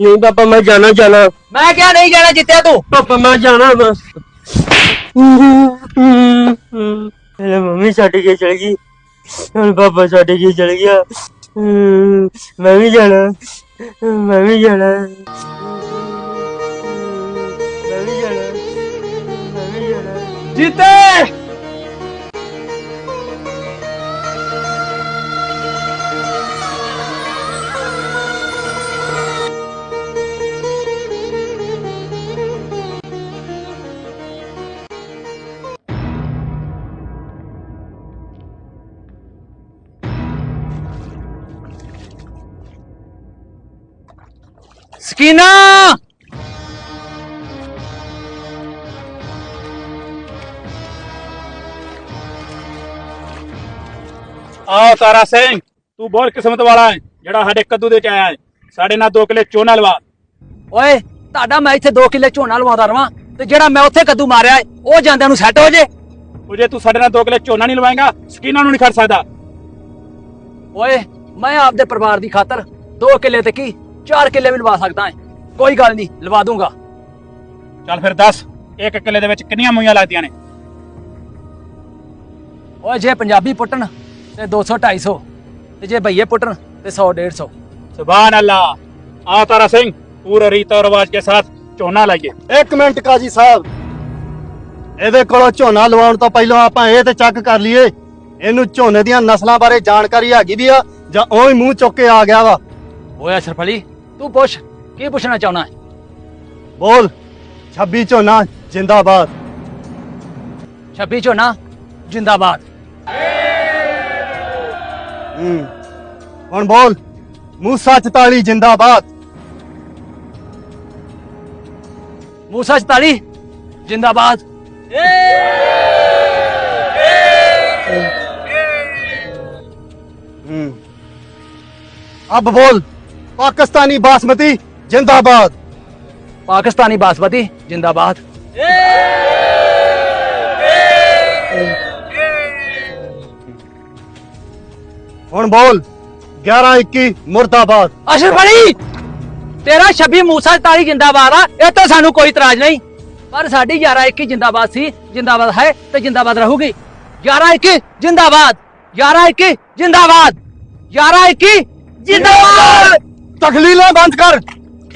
ਨਹੀਂ ਪਾਪਾ ਮੈਂ ਜਾਣਾ ਜਾਣਾ ਮੈਂ ਕਿਹਾ ਨਹੀਂ ਜਾਣਾ ਜਿੱਤਿਆ ਤੂੰ ਪਾਪਾ ਮੈਂ ਜਾਣਾ ਬਸ ਮੇਰੇ ਮੰਮੀ ਛੱਡ ਕੇ ਚਲ ਗਈ ਹੁਣ ਪਾਪਾ ਛੱਡ ਕੇ ਚਲ ਗਿਆ ਹਮ, ਮੈਂ ਵੀ ਜਾਣਾ ਮੈਂ ਵੀ ਜਾਣਾ ਸਕੀਨਾ ਆਓ ਤਾਰਾ ਸਿੰਘ ਤੂੰ ਬਹੁਤ ਕਿਸਮਤ ਵਾਲਾ ਹੈ ਜਿਹੜਾ ਸਾਡੇ ਕੱਦੂ ਦੇ ਚ ਆਇਆ ਹੈ। ਸਾਡੇ ਨਾਲ ਦੋ ਕਿਲੇ ਚੋਨਾ ਲਵਾ। ਓਏ ਤੁਹਾਡਾ ਮੈਂ ਇੱਥੇ 2 ਕਿੱਲੇ ਝੋਨਾ ਲਵਾਉਂਦਾ ਰਵਾਂ ਤੇ ਜਿਹੜਾ ਮੈਂ ਉੱਥੇ ਕੱਦੂ ਮਾਰਿਆ ਏ, ਉਹ ਜਾਂਦਿਆਂ ਨੂੰ ਸੈੱਟ ਹੋ ਜੇ। ਉਹ ਜੇ ਤੂੰ ਸਾਡੇ ਨਾਲ ਦੋ ਕਿਲੇ ਝੋਨਾ ਨਹੀਂ ਲਵਾਏਗਾ ਸਕੀਨਾਂ ਨੂੰ ਨਹੀਂ ਖੜ ਸਕਦਾ। ਓਏ ਮੈਂ ਆਪਦੇ ਪਰਿਵਾਰ ਦੀ ਖਾਤਰ 2 ਕਿੱਲੇ ਤੇ ਕੀ ਚਾਰ ਕਿੱਲੇ ਵੀ ਲਵਾ ਸਕਦਾ ਹੈ ਕੋਈ ਗੱਲ ਨਹੀਂ ਲਵਾ ਦੂੰਗਾ। ਚੱਲ ਫਿਰ ਦੱਸ ਇੱਕ ਕਿੱਲੇ ਦੇ ਵਿੱਚ ਕਿੰਨੀਆਂ ਮੂਈਆਂ ਲੱਗਦੀਆਂ ਨੇ? ਓਏ ਜੇ ਪੰਜਾਬੀ ਪੁੱਟਣ ਤੇ 200 250 ਤੇ ਜੇ ਭਈਏ ਪੁੱਟਣ ਤੇ 100 150 ਸੁਭਾਨ ਅੱਲਾ। ਆ ਤਾਰਾ ਸਿੰਘ ਪੂਰੇ ਰੀਤੋ ਰਿਵਾਜ ਕੇ ਸਾਥ ਝੋਨਾ ਲਾਈਏ। ਇੱਕ ਮਿੰਟ ਕਾਜੀ ਸਾਹਿਬ। ਇਹਦੇ ਕੋਲੋਂ ਝੋਨਾ ਲਵਾਉਣ ਤੋਂ ਪਹਿਲਾਂ ਆਪਾਂ ਇਹ ਤੇ ਚੈੱਕ ਕਰ ਲਈਏ। ਇਹਨੂੰ ਝੋਨੇ ਦੀਆਂ ਨਸਲਾਂ ਬਾਰੇ ਜਾਣਕਾਰੀ ਹੈਗੀ ਵੀ ਆ ਜਾਂ ਉਹ ਹੀ ਮੂੰਹ ਚੁੱਕ ਕੇ ਆ ਗਿਆ ਵਾ। ਓਏ ਅਸ਼ਰਫ ਅਲੀ ਤੂੰ ਪੁੱਛ ਕੀ ਪੁੱਛਣਾ ਚਾਹਣਾ ਹੈ ਬੋਲ 26 ਝੋਨਾ ਜਿੰਦਾਬਾਦ 26 ਝੋਨਾ ਜਿੰਦਾਬਾਦ ਹੂੰ ਹੁਣ ਬੋਲ ਮੂਸਾ 44 ਜਿੰਦਾਬਾਦ ਮੂਸਾ 44 ਜਿੰਦਾਬਾਦ ਹੂੰ ਅਬ ਬੋਲ ਪਾਕਿਸਤਾਨੀ ਬਾਸਮਤੀ ਜਿੰਦਾਬਾਦ। ਪਾਕਿਸਤਾਨੀ ਬਾਸਮਤੀ ਜਿੰਦਾਬਾਦ। ਹੁਣ ਬੋਲ 11 21 ਮੁਰਦਾਬਾਦ। ਅਸ਼ਰਫ ਅਲੀ ਤੇਰਾ 26 ਮੂਸਾ 44 ਜਿੰਦਾਬਾਦ ਆ ਇਹ ਤਾਂ ਸਾਨੂੰ ਕੋਈ ਇਤਰਾਜ਼ ਨਹੀਂ। ਪਰ ਸਾਡੀ 11 21 ਜਿੰਦਾਬਾਦ ਸੀ ਜਿੰਦਾਬਾਦ ਹੈ ਤੇ ਜਿੰਦਾਬਾਦ ਰਹੂਗੀ। 11 21 ਜਿੰਦਾਬਾਦ। 11 21 ਜਿੰਦਾਬਾਦ। 11 21 ਜਿੰਦਾਬਾਦ। ਤਖਲੀਲਾਂ ਬੰਦ ਕਰ।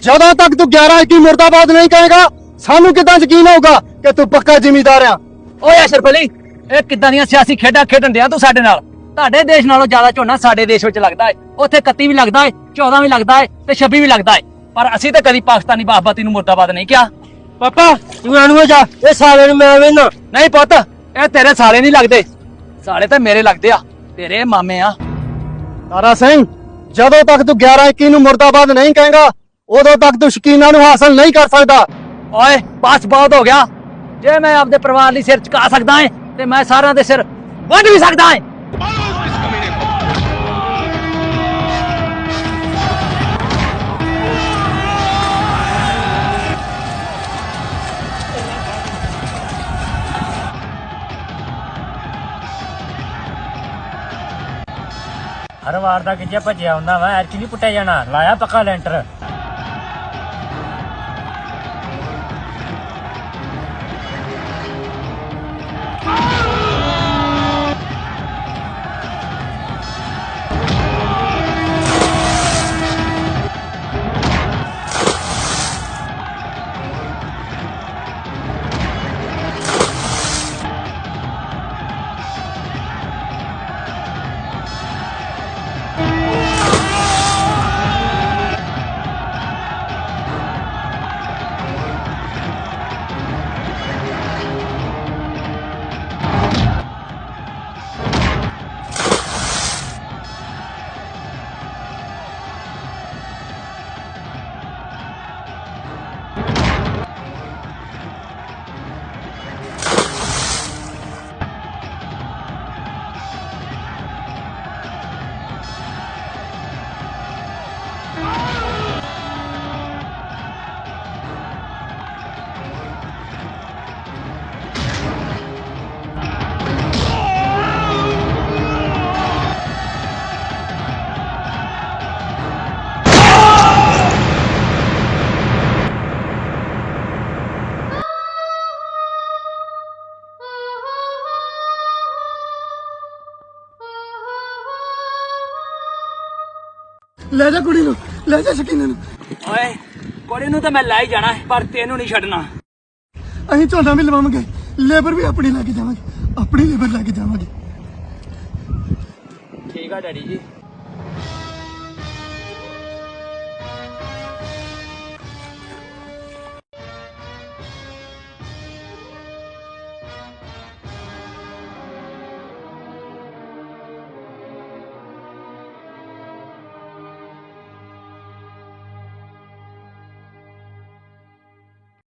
ਜਦੋਂ ਤੱਕ ਤੂੰ 11 21 ਮੁਰਦਾਬਾਦ ਨਹੀਂ ਕਹੇਗਾ ਸਾਨੂੰ ਕਿਦਾਂ ਯਕੀਨ ਹੋਊਗਾ ਕਿ ਤੂੰ ਪੱਕਾ ਜ਼ਿਮੀਂਦਾਰ ਆ? ਓਏ ਅਸ਼ਰਫ ਅਲੀ ਇਹ ਕਿੱਦਾਂ ਦੀਆਂ ਸਿਆਸੀ ਖੇਡਾਂ ਖੇਡਣ ਦਿਆਂ ਤੂੰ ਸਾਡੇ ਨਾਲ? ਤੁਹਾਡੇ ਦੇਸ਼ ਨਾਲੋਂ ਜ਼ਿਆਦਾ ਝੋਨਾ ਸਾਡੇ ਦੇਸ਼ ਵਿੱਚ ਲੱਗਦਾ ਏ। ਉੱਥੇ 31 ਵੀ ਲੱਗਦਾ ਏ 14 ਵੀ ਲੱਗਦਾ ਏ ਤੇ 26 ਵੀ ਲੱਗਦਾ ਏ। ਪਰ ਅਸੀਂ ਤਾਂ ਕਦੀ ਪਾਕਿਸਤਾਨੀ ਬਾਸਮਤੀ ਨੂੰ ਮੁਰਦਾਬਾਦ ਨਹੀਂ ਕਿਹਾ। ਪਾਪਾ ਤੂੰ ਆਣੂ ਜਾ। ਇਹ ਸਾਲੇ ਨੂੰ ਮੈਂ ਵੇਨਾ ਨਹੀਂ ਪੁੱਤ ਇਹ ਤੇਰੇ ਸਾਲੇ ਨਹੀਂ ਲੱਗਦੇ। ਸਾਲੇ ਤਾਂ ਮੇਰੇ ਲੱਗਦੇ ਆ। ਤੇਰੇ ਮਾਮੇ ਆ। ਤਾਰਾ ਸਿੰਘ ਜਦੋਂ ਤੱਕ ਤੂੰ 11 21 ਨੂੰ ਮੁਰਦਾਬਾਦ ਨਹੀਂ ਕਹੇਗਾ, ਉਦੋਂ ਤੱਕ ਤੂੰ ਸ਼ਕੀਨਾਂ ਨੂੰ ਹਾਸਲ ਨਹੀਂ ਕਰ ਸਕਦਾ। ਓਏ ਬਸ ਬਹੁਤ ਹੋ ਗਿਆ। ਜੇ ਮੈਂ ਆਪਦੇ ਪਰਿਵਾਰ ਲਈ ਸਿਰ ਝੁਕਾ ਸਕਦਾ ਏ, ਤੇ ਮੈਂ ਸਾਰਿਆਂ ਦੇ ਸਿਰ ਵੱਢ ਵੀ ਸਕਦਾ ਏ। ਹਰ ਵਾਰ ਦਾ ਕਿੱਜਾ ਭੱਜਿਆ ਹੁੰਦਾ ਵਾ ਐਰਕੀ ਨਹੀਂ ਪੁੱਟਿਆ ਜਾਣਾ। ਲਾਇਆ ਪੱਕਾ ਲੈਂਟਰ। ਲੈ ਜਾ ਕੁੜੀ ਨੂੰ ਲੈ ਜਾ ਸਕੀਨੇ ਨੂੰ। ਓਏ ਕੋੜੇ ਨੂੰ ਤਾਂ ਮੈਂ ਲੈ ਹੀ ਜਾਣਾ ਹੈ, ਪਰ ਤੈਨੂੰ ਨਹੀਂ ਛੱਡਣਾ। ਅਸੀਂ ਝੋਨਾ ਵੀ ਲਵਾਵਾਂਗੇ ਲੇਬਰ ਵੀ ਆਪਣੀ ਲੈ ਕੇ ਜਾਵਾਂਗੇ ਆਪਣੀ ਲੇਬਰ ਲੈ ਕੇ ਜਾਵਾਂਗੇ। ਠੀਕ ਆ ਡੈਡੀ ਜੀ।